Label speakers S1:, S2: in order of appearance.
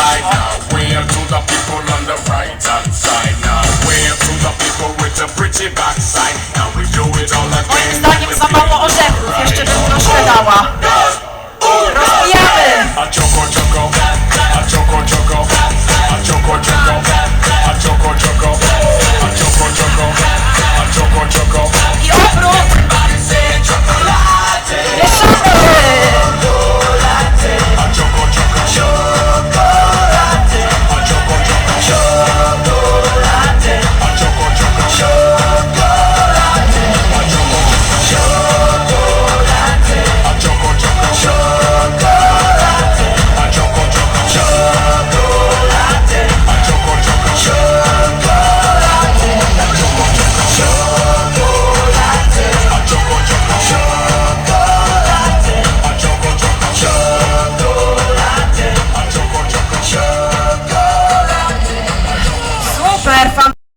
S1: side now.
S2: Wave to the people on the right hand side now. Wave to the people with the pretty backside. Now we do it all
S1: again. Moim zdaniem za mało orzechów, jeszcze bym troszkę dała.